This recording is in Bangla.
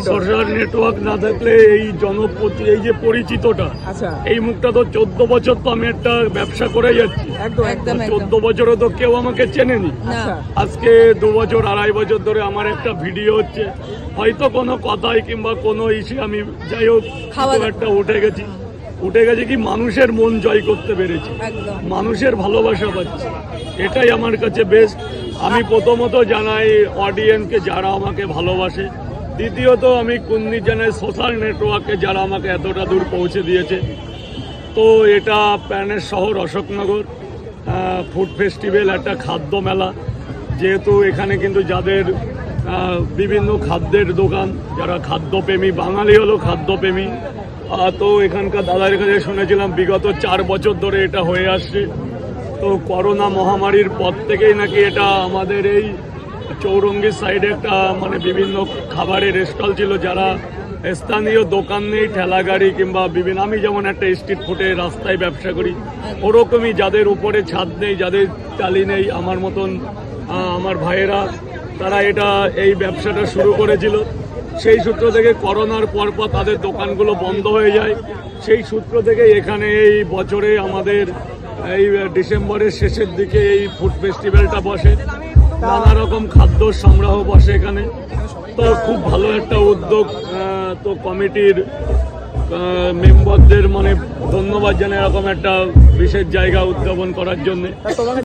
সোশ্যাল নেটওয়ার্ক না থাকলে এই জনপ্রতি এই যে পরিচিতটা আচ্ছা। এই মুখটা তো চোদ্দ বছর তো আমি একটা ব্যবসা করে যাচ্ছি। চোদ্দ বছরে তো কেউ আমাকে চেনেনি। না। আজকে দু বছর আড়াই বছর ধরে আমার একটা ভিডিও হচ্ছে। হয়তো কোনো কথাই কিংবা কোনো ইস্যু আমি যাই হোক একটা উঠে গেছি। উঠে গেছে কি মানুষের মন জয় করতে পেরেছি। মানুষের ভালোবাসা পাচ্ছি। এটাই আমার কাছে বেস্ট আমি প্রথমত জানাই অডিয়েন্সকে যারা আমাকে ভালোবাসে দ্বিতীয়ত আমি কুন্দি জানাই সোশ্যাল নেটওয়ার্কে যারা আমাকে এতটা দূর পৌঁছে দিয়েছে, তো এটা প্যানের শহর অশোকনগর ফুড ফেস্টিভ্যাল একটা খাদ্য মেলা। যেহেতু এখানে কিন্তু যাদের বিভিন্ন খাদ্যের দোকান, যারা খাদ্যপ্রেমী, বাঙালি হলো খাদ্যপ্রেমী তো এখানকার দাদার কাছে শুনেছিলাম বিগত চার বছর ধরে এটা হয়ে আসছে। তো করোনা মহামারীর পর থেকেই নাকি এটা আমাদের এই চৌরঙ্গির সাইডে একটা মানে বিভিন্ন খাবারের স্টল ছিল যারা স্থানীয় দোকান নেই, ঠেলা গাড়ি কিংবা বিভিন্ন, আমি যেমন একটা স্ট্রিট ফুটে রাস্তায় ব্যবসা করি, ওরকমই যাদের উপরে ছাদ নেই, যাদের টালি নেই, আমার মতন আমার ভাইয়েরা, তারা এটা, এই ব্যবসাটা শুরু করেছিল। সেই সূত্র থেকে করোনার পর পর তাদের দোকানগুলো বন্ধ হয়ে যায়। সেই সূত্র থেকে এখানে এই বছরে আমাদের এই ডিসেম্বরের শেষের দিকে এই ফুড ফেস্টিভ্যালটা বসে। নানা রকম খাদ্য সংগ্রহ বসে এখানে। তো খুব ভালো একটা উদ্যোগ তো কমিটির মেম্বারদের মানে ধন্যবাদ জানাই এরকম একটা বিশেষ জায়গা উদ্যাপন করার জন্য।